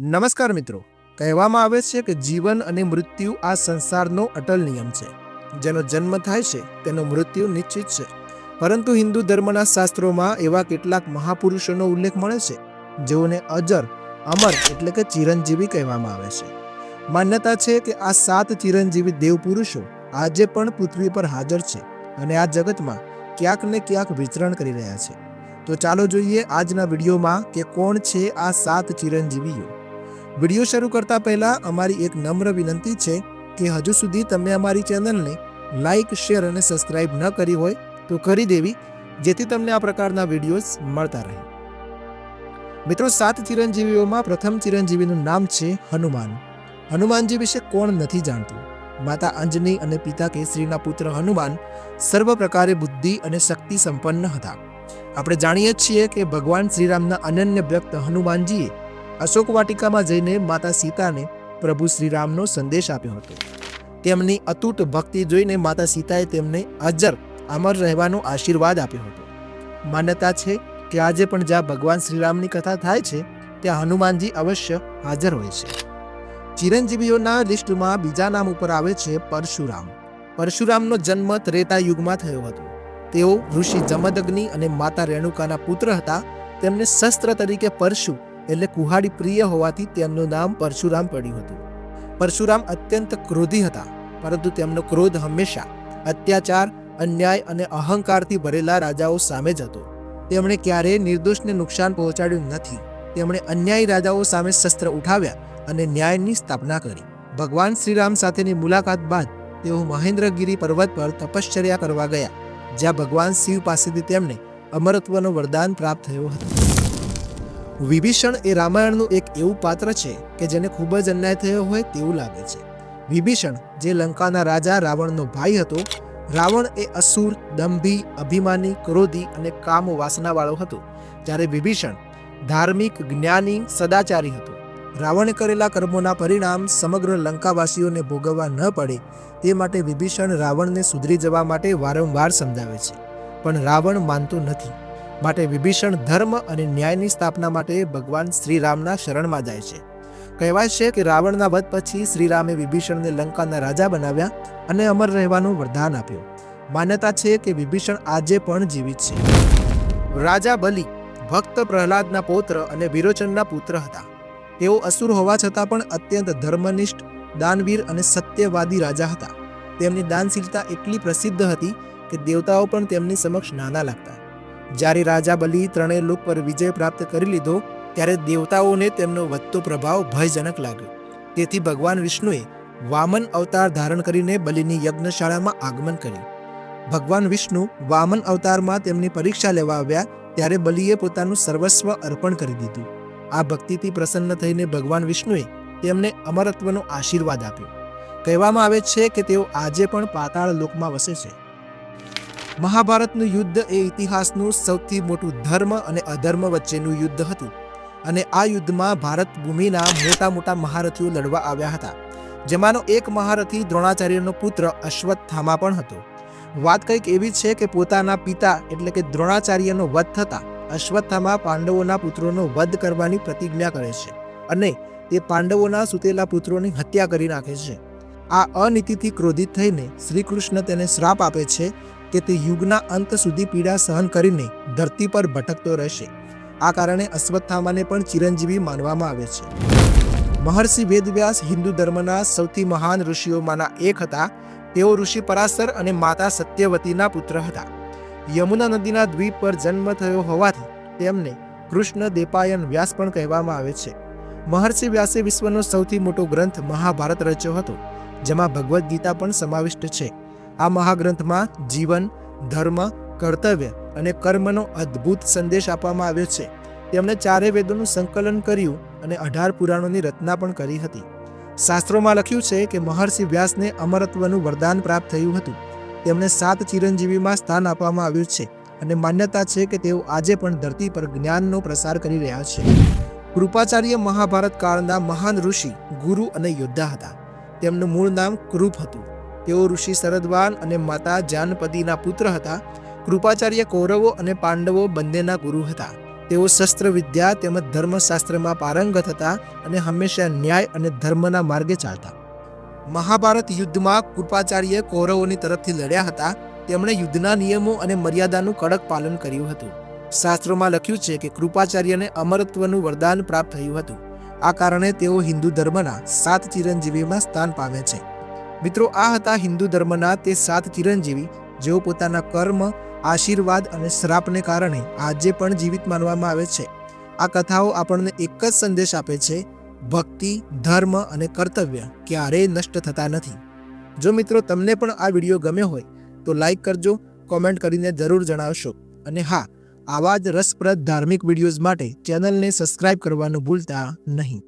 નમસ્કાર મિત્રો. કહેવામાં આવે છે કે જીવન અને મૃત્યુ આ સંસારનો અટલ નિયમ છે. જેનો જન્મ થાય છે, તેનો મૃત્યુ નિશ્ચિત છે. પરંતુ હિન્દુ ધર્મના શાસ્ત્રોમાં એવા કેટલાક મહાપુરુષોનો ઉલ્લેખ મળે છે, જેઓને અજર, અમર એટલે કે ચિરંજીવી કહેવામાં આવે છે. માન્યતા છે કે આ સાત ચિરંજીવી દેવ પુરુષો આજે પણ પૃથ્વી પર હાજર છે અને આ જગતમાં ક્યાંક ને ક્યાંક વિચરણ કરી રહ્યા છે. તો ચાલો જોઈએ આજના વિડીયોમાં કે કોણ છે આ સાત ચિરંજીવીઓ. વીડિયો શરૂ કરતા પહેલા અમારી એક નમ્ર વિનંતી છે કે હજુ સુધી તમે અમારી ચેનલને લાઇક શેર અને સબસ્ક્રાઇબ ન કરી હોય તો કરી દેવી, જેથી તમને આ પ્રકારના વિડીયોઝ મળતા રહે. મિત્રો, સાત ચિરંજીવીઓમાં પ્રથમ ચિરંજીવીનું નામ છે હનુમાન. હનુમાનજી વિશે કોણ નથી જાણતું? માતા અંજની અને પિતા કેસરીના પુત્ર હનુમાન સર્વ પ્રકારે બુદ્ધિ અને શક્તિ સંપન્ન હતા. આપણે જાણીએ છીએ કે ભગવાન શ્રીરામના અનન્ય વ્યક્ત હનુમાનજીએ અશોક વાટિકામાં જઈને માતા સીતાને પ્રભુ શ્રીરામનો સંદેશ આપ્યો હતો. તેમની અતૂટ ભક્તિ જોઈને માતા સીતાએ તેમને અજર અમર રહેવાનો આશીર્વાદ આપ્યો હતો. માન્યતા છે કે આજે પણ જ્યાં ભગવાન શ્રીરામની કથા થાય છે, ત્યાં હનુમાનજી અવશ્ય હાજર હોય છે. ચિરંજીવીઓના લિસ્ટમાં બીજા નામ ઉપર આવે છે પરશુરામ. પરશુરામનો જન્મ ત્રેતા યુગમાં થયો હતો. તેઓ ઋષિ જમદગ્નિ અને માતા રેણુકાના પુત્ર હતા. તેમને શસ્ત્ર તરીકે પરશુ એટલે કુહાડી પ્રિય હોવાથી તેમનું નામ પરશુરામ પડ્યું હતું. પરશુરામ અત્યંત ક્રોધી હતા, પરંતુ તેમનો ક્રોધ હંમેશા અત્યાચાર, અન્યાય અને અહંકારથી ભરેલા રાજાઓ સામે જ હતો. તેમણે ક્યારેય નિર્દોષને નુકસાન પહોંચાડ્યું નથી. તેમણે અન્યાયી રાજાઓ સામે શસ્ત્ર ઉઠાવ્યા અને ન્યાયની સ્થાપના કરી. ભગવાન શ્રીરામ સાથેની મુલાકાત બાદ તેઓ મહેન્દ્રગીરી પર્વત પર તપશ્ચર્યા કરવા ગયા, જ્યાં ભગવાન શિવ પાસેથી તેમને અમરત્વનો વરદાન પ્રાપ્ત થયો હતો. વિભીષણ એ રામાયણનું એક એવું પાત્ર છે કે જેને ખૂબ જ અન્યાય થયો હોય તેવું લાગે છે. વિભીષણ, જે લંકાના રાજા રાવણનો ભાઈ હતો, રાવણ એ અસુર, દંભી, અભિમાની, ક્રોધી અને કામ વાસનાવાળો હતો, જ્યારે વિભીષણ ધાર્મિક જ્ઞાની, સદાચારી હતો. રાવણે કરેલા કર્મોના પરિણામ સમગ્ર લંકાવાસીઓને ભોગવવા ન પડે તે માટે વિભીષણ રાવણને સુધરી જવા માટે વારંવાર સમજાવે છે. પણ રાવણ માનતો નથી. માટે વિભીષણ ધર્મ અને ન્યાયની સ્થાપના માટે ભગવાન શ્રીરામના શરણમાં જાય છે. કહેવાય છે કે રાવણના વધ પછી શ્રીરામે વિભીષણને લંકાના રાજા બનાવ્યા અને અમર રહેવાનું વરદાન આપ્યું. માન્યતા છે કે વિભીષણ આજે પણ જીવિત છે. રાજા બલિ, ભક્ત પ્રહલાદના પૌત્ર અને વિરોચનના પુત્ર હતા. તેઓ અસુર હોવા છતાં પણ અત્યંત ધર્મનિષ્ઠ, દાનવીર અને સત્યવાદી રાજા હતા. તેમની દાનશીલતા એટલી પ્રસિદ્ધ હતી કે દેવતાઓ પણ તેમની સમક્ષ નાના લાગતા. જ્યારે રાજા બલિ ત્રણેય લોક પર વિજય પ્રાપ્ત કરી લીધો, ત્યારે દેવતાઓને તેમનો વધતો પ્રભાવ ભયજનક લાગ્યો. તેથી ભગવાન વિષ્ણુએ વામન અવતાર ધારણ કરીને બલિની યજ્ઞશાળામાં આગમન કર્યું. ભગવાન વિષ્ણુ વામન અવતારમાં તેમની પરીક્ષા લેવા આવ્યા, ત્યારે બલિએ પોતાનું સર્વસ્વ અર્પણ કરી દીધું. આ ભક્તિથી પ્રસન્ન થઈને ભગવાન વિષ્ણુએ તેમને અમરત્વનો આશીર્વાદ આપ્યો. કહેવામાં આવે છે કે તેઓ આજે પણ પાતાળ લોકમાં વસે છે. મહાભારતનું યુદ્ધ એ ઇતિહાસનું સૌથી મોટું ધર્મ અને અધર્મ વચ્ચેનું યુદ્ધ હતું. અને આ યુદ્ધમાં ભારત ભૂમિના મોટા મોટા મહારથીઓ લડવા આવ્યા હતા. જેમાંનો એક મહારથી દ્રોણાચાર્યનો પુત્ર અશ્વત્થામા પણ હતો. વાત કંઈક એવી છે કે પોતાના પિતા એટલે કે દ્રોણાચાર્યનો વધ થતા અશ્વત્થામા પાંડવોના પુત્રોનો વધ કરવાની પ્રતિજ્ઞા કરે છે અને તે પાંડવોના સુતેલા પુત્રોની હત્યા કરી નાખે છે. આ અનીતિથી ક્રોધિત થઈને શ્રીકૃષ્ણ તેને શ્રાપ આપે છે કે તે યુગના અંત સુધી પીડા સહન કરીને ધરતી પર ભટકતો રહેશે. આ કારણે અશ્વત્થામાને પણ ચિરંજીવી માનવામાં આવે છે. મહર્ષિ વેદવ્યાસ હિન્દુ ધર્મના સૌથી મહાન ઋષિઓમાંના એક હતા. તેઓ ઋષિ પરાશર અને માતા સત્યવતીના પુત્ર હતા. યમુના નદીના દ્વીપ પર જન્મ થયો હોવાથી તેમને કૃષ્ણ દેપાયન વ્યાસ પણ કહેવામાં આવે છે. મહર્ષિ વ્યાસે વિશ્વનો સૌથી મોટો ગ્રંથ મહાભારત રચ્યો હતો, જેમાં ભગવદ્ ગીતા પણ સમાવિષ્ટ છે. આ મહાગ્રંથમાં જીવન, ધર્મ, કર્તવ્ય અને કર્મનો અદ્ભુત સંદેશ આપવામાં આવ્યો છે. તેમણે ચારે વેદોનું સંકલન કર્યું અને અઢાર પુરાણોની રચના પણ કરી હતી. શાસ્ત્રોમાં લખ્યું છે કે મહર્ષિ વ્યાસને અમરત્વનું વરદાન પ્રાપ્ત થયું હતું. તેમને સાત ચિરંજીવીમાં સ્થાન આપવામાં આવ્યું છે અને માન્યતા છે કે તેઓ આજે પણ ધરતી પર જ્ઞાનનો પ્રસાર કરી રહ્યા છે. કૃપાચાર્ય મહાભારત કાળના મહાન ઋષિ, ગુરુ અને યોદ્ધા હતા. તેમનું મૂળ નામ કૃપ હતું. તેઓ ઋષિ શરદવાન અને માતા જાનપદીના પુત્ર હતા. કૃપાચાર્ય કૌરવો અને પાંડવો બંનેના ગુરુ હતા. તેઓ શસ્ત્ર વિદ્યા તેમજ ધર્મશાસ્ત્રમાં પારંગત હતા અને હંમેશા ન્યાય અને ધર્મના માર્ગે ચાલતા. મહાભારત યુદ્ધમાં કૃપાચાર્ય કૌરવોની તરફથી લડ્યા હતા. તેમણે યુદ્ધના નિયમો અને મર્યાદાનું કડક પાલન કર્યું હતું. શાસ્ત્રોમાં લખ્યું છે કે કૃપાચાર્યને અમરત્વનું વરદાન પ્રાપ્ત થયું હતું. આ કારણે તેઓ હિન્દુ ધર્મના સાત ચિરંજીવીમાં સ્થાન પામે છે. મિત્રો, આ હતા હિન્દુ ધર્મના તે સાત ચિરંજીવી. જેઓ પોતાના કર્મ, આશીર્વાદ અને શ્રાપને કારણે આજે પણ જીવિત માનવામાં આવે છે. આ કથાઓ આપણને એક જ સંદેશ આપે છે, ભક્તિ, ધર્મ અને કર્તવ્ય ક્યારેય નષ્ટ થતા નથી. જો મિત્રો, તમને પણ આ વીડિયો ગમ્યો હોય, તો લાઈક કરજો, કોમેન્ટ કરીને જરૂર જણાવશો. અને હા, આવા જ રસપ્રદ ધાર્મિક વિડીયોઝ માટે ચેનલને સબસ્ક્રાઇબ કરવાનું ભૂલતા નહીં.